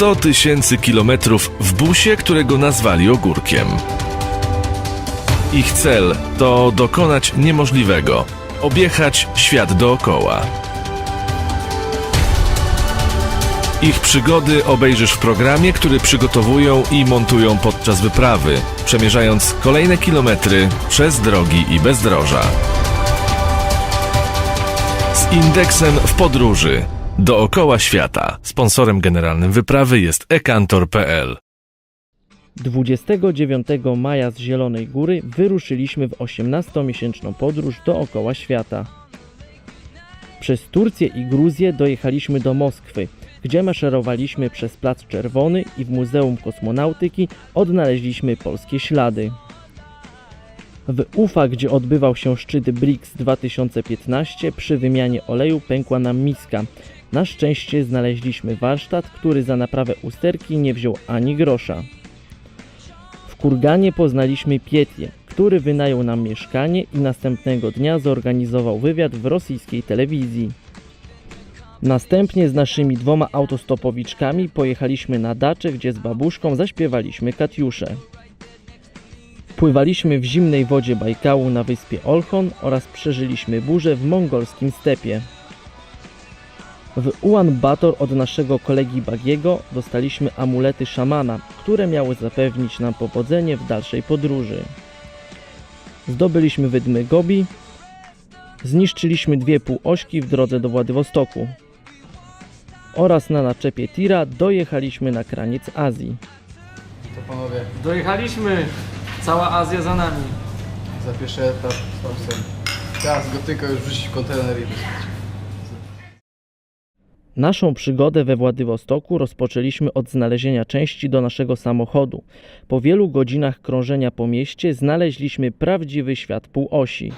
100 tysięcy kilometrów w busie, którego nazwali ogórkiem. Ich cel to dokonać niemożliwego objechać świat dookoła. Ich przygody obejrzysz w programie, który przygotowują i montują podczas wyprawy, przemierzając kolejne kilometry przez drogi i bezdroża. Z indeksem w podróży dookoła świata. Sponsorem generalnym wyprawy jest ekantor.pl. 29 maja z Zielonej Góry wyruszyliśmy w 18-miesięczną podróż dookoła świata. Przez Turcję i Gruzję dojechaliśmy do Moskwy, gdzie maszerowaliśmy przez Plac Czerwony i w Muzeum Kosmonautyki odnaleźliśmy polskie ślady. W Ufa, gdzie odbywał się szczyt BRICS 2015, przy wymianie oleju pękła nam miska. Na szczęście znaleźliśmy warsztat, który za naprawę usterki nie wziął ani grosza. W Kurganie poznaliśmy Pietię, który wynajął nam mieszkanie i następnego dnia zorganizował wywiad w rosyjskiej telewizji. Następnie z naszymi dwoma autostopowiczkami pojechaliśmy na daczę, gdzie z babuszką zaśpiewaliśmy Katiusze. Pływaliśmy w zimnej wodzie Bajkału na wyspie Olchon oraz przeżyliśmy burzę w mongolskim stepie. W Ulan Bator od naszego kolegi Bagiego dostaliśmy amulety szamana, które miały zapewnić nam powodzenie w dalszej podróży. Zdobyliśmy wydmy Gobi, zniszczyliśmy dwie półośki w drodze do Władywostoku oraz na naczepie Tira dojechaliśmy na kraniec Azji. To panowie, Dojechaliśmy! Cała Azja za nami. za pierwszy etap Thompson. Teraz gotyka już wrzucić w kontener i wysłać. Naszą przygodę we Władywostoku rozpoczęliśmy od znalezienia części do naszego samochodu. Po wielu godzinach krążenia po mieście znaleźliśmy prawdziwy świat półosi.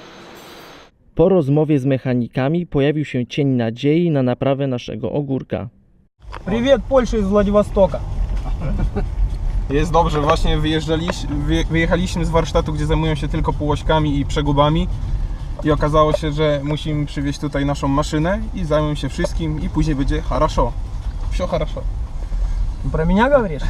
Po rozmowie z mechanikami pojawił się cień nadziei na naprawę naszego ogórka. Привет, Польша из Владивостока. Jest dobrze, właśnie wyjeżdżaliś- wyje- wyjechaliśmy z warsztatu, gdzie zajmują się tylko półośkami i przegubami i okazało się, że musimy przywieźć tutaj naszą maszynę i zajmą się wszystkim i później będzie haraszo. Все хорошо. Про меня говоришь?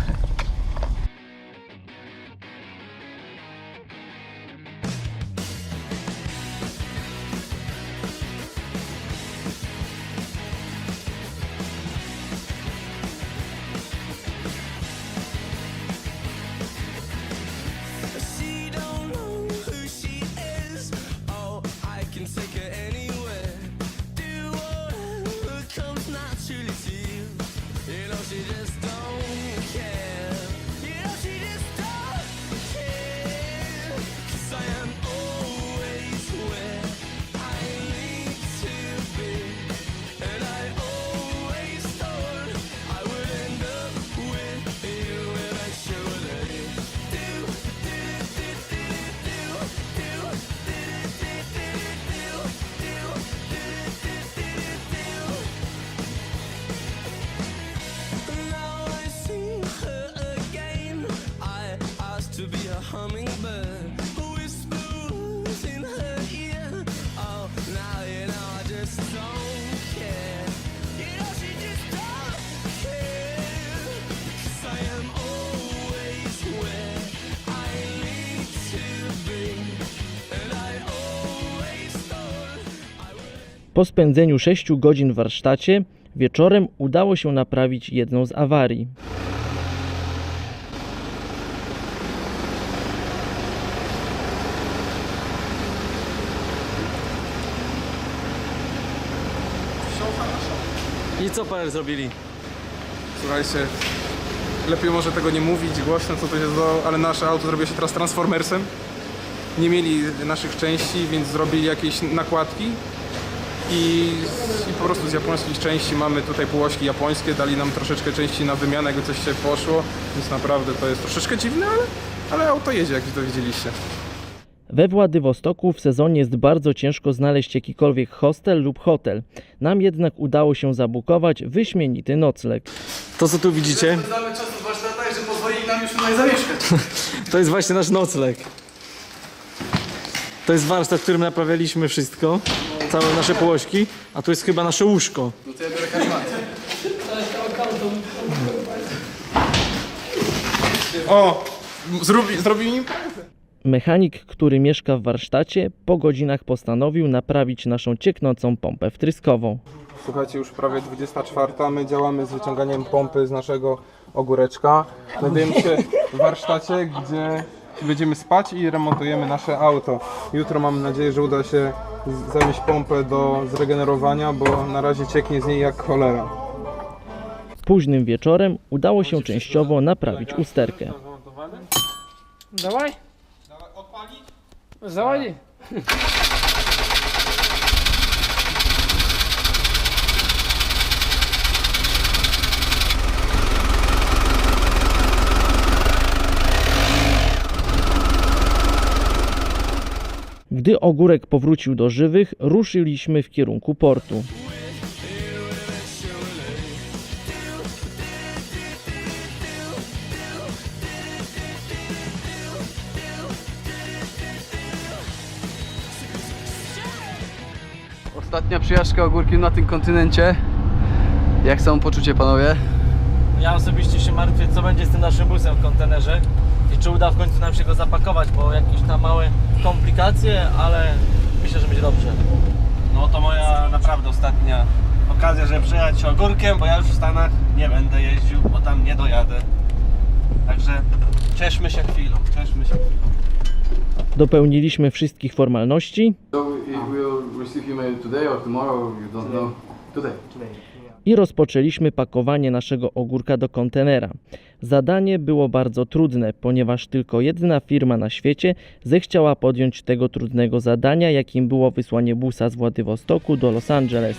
To be a hummingbird. Whispers in her ear. Oh, now you know I just don't care. Po spędzeniu 6 godzin w warsztacie, wieczorem udało się naprawić jedną z awarii. I co PR zrobili? Słuchajcie, lepiej może tego nie mówić głośno, co to się zdało, ale nasze auto zrobiło się teraz transformersem. Nie mieli naszych części, więc zrobili jakieś nakładki i, i po prostu z japońskich części mamy tutaj półośki japońskie, dali nam troszeczkę części na wymianę, jakby coś się poszło, więc naprawdę to jest troszeczkę dziwne, ale, ale auto jedzie, jak to widzieliście. We Władywostoku w sezonie jest bardzo ciężko znaleźć jakikolwiek hostel lub hotel. Nam jednak udało się zabukować wyśmienity nocleg. To co tu widzicie, Znamy czas od warsztata i że pozwolili nam już tutaj zamieszkać. to jest właśnie nasz nocleg. To jest warsztat, w którym naprawialiśmy wszystko, całe nasze połośki, a tu jest chyba nasze łóżko. No to ja biorę. O! Zrobi, zrobili im Mechanik, który mieszka w warsztacie, po godzinach postanowił naprawić naszą cieknącą pompę wtryskową. Słuchajcie, już prawie 24, my działamy z wyciąganiem pompy z naszego ogóreczka. Znajdujemy się w warsztacie, gdzie będziemy spać i remontujemy nasze auto. Jutro mam nadzieję, że uda się zawieźć pompę do zregenerowania, bo na razie cieknie z niej jak cholera. Późnym wieczorem udało się częściowo naprawić usterkę. Dawaj. Zachodzi. Gdy ogórek powrócił do żywych, ruszyliśmy w kierunku portu. Ostatnia przyjażdżka ogórkiem na tym kontynencie. Jak samopoczucie panowie? Ja osobiście się martwię, co będzie z tym naszym busem w kontenerze i czy uda w końcu nam się go zapakować, bo jakieś tam małe komplikacje, ale myślę, że będzie dobrze. No to moja naprawdę ostatnia okazja, żeby przyjechać ogórkiem, bo ja już w Stanach nie będę jeździł, bo tam nie dojadę. Także cieszmy się chwilą, cieszmy się chwilą. Dopełniliśmy wszystkich formalności i rozpoczęliśmy pakowanie naszego ogórka do kontenera. Zadanie było bardzo trudne, ponieważ tylko jedna firma na świecie zechciała podjąć tego trudnego zadania, jakim było wysłanie busa z Władywostoku do Los Angeles.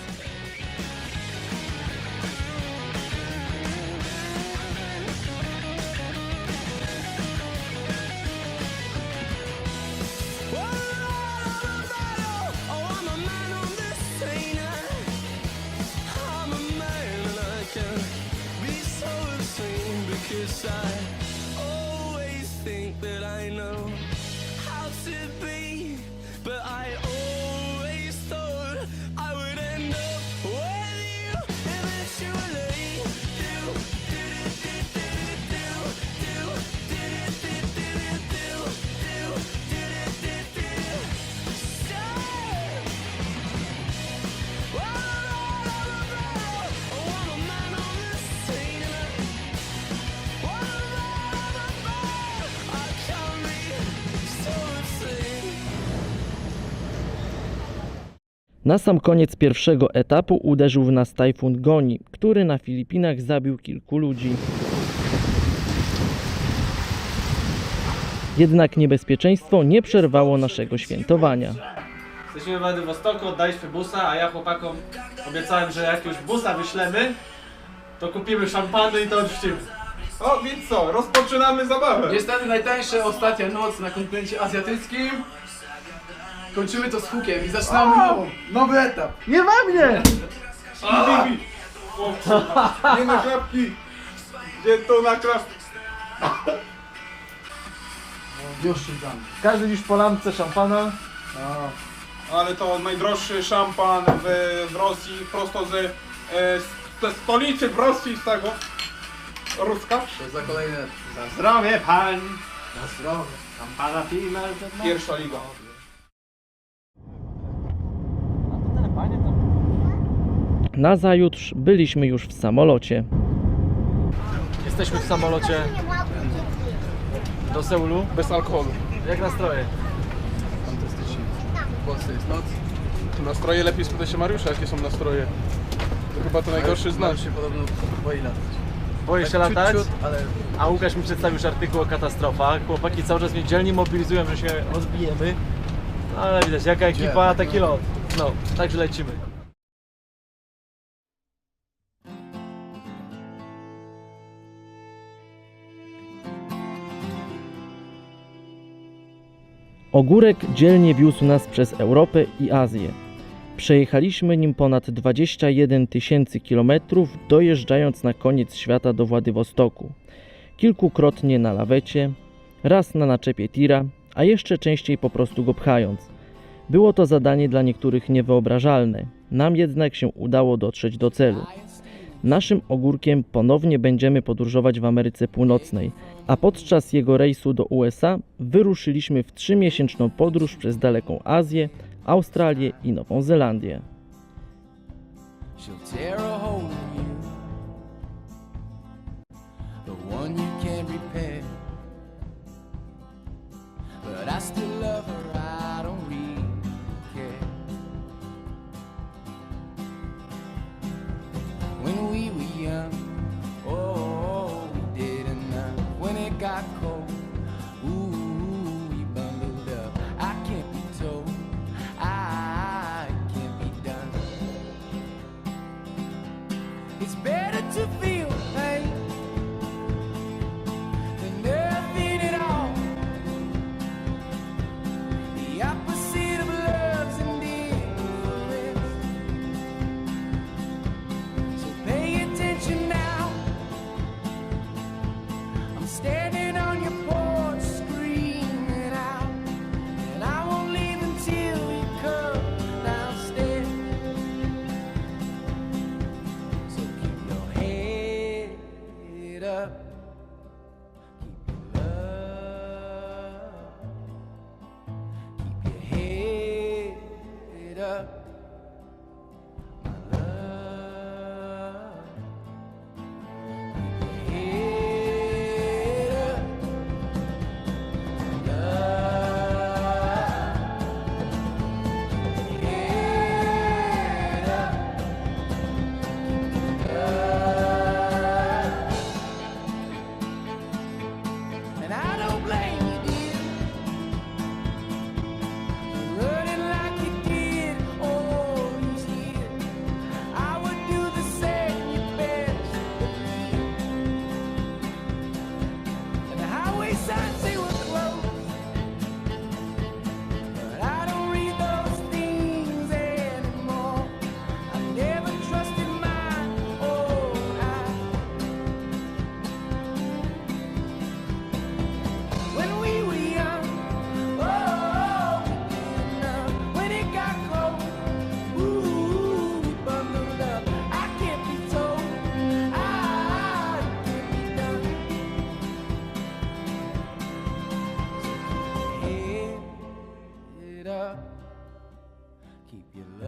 Na sam koniec pierwszego etapu uderzył w nas tajfun Goni, który na Filipinach zabił kilku ludzi. Jednak niebezpieczeństwo nie przerwało naszego świętowania. Jesteśmy w Władywostoku, oddaliśmy busa, a ja chłopakom obiecałem, że jak już busa wyślemy, to kupimy szampany i to odczcimy. O, więc co? Rozpoczynamy zabawę. Niestety najtańsza ostatnia noc na kontynencie azjatyckim. Kończymy to z hukiem i zaczynamy nową, nowy etap. Nie na klapki! Gdzie to na klapki? Już szukamy. Każdy dziś po lampce szampana. Ale to najdroższy szampan w, w Rosji, prosto ze, e, ze stolicy w Rosji, z tego. Ruska. To za kolejne. Za zdrowie pań! Na zdrowie. Szampana pijmy, ale to Pierwsza liga. Nazajutrz byliśmy już w samolocie. Jesteśmy w samolocie do Seulu. Bez alkoholu. Jak nastroje? Fantastycznie. W Polsce jest noc. Nastroje lepiej spytaj się Mariusza, jakie są nastroje. To chyba to najgorszy z nas. Mariusz się podobno boi latać. Boję się Tak latać? ciut, ciut, ale A Łukasz mi przedstawił już artykuł o katastrofach. Chłopaki cały czas mnie dzielnie mobilizują, że się odbijemy. No, ale widać, jaka ekipa, taki lot. No, także lecimy. Ogórek dzielnie wiózł nas przez Europę i Azję. Przejechaliśmy nim ponad 21 tysięcy kilometrów, dojeżdżając na koniec świata do Władywostoku. Kilkukrotnie na lawecie, raz na naczepie tira, a jeszcze częściej po prostu go pchając. Było to zadanie dla niektórych niewyobrażalne, nam jednak się udało dotrzeć do celu naszym ogórkiem ponownie będziemy podróżować w Ameryce Północnej, a podczas jego rejsu do USA wyruszyliśmy w trzymiesięczną podróż przez daleką Azję, Australię i Nową Zelandię. keep you low.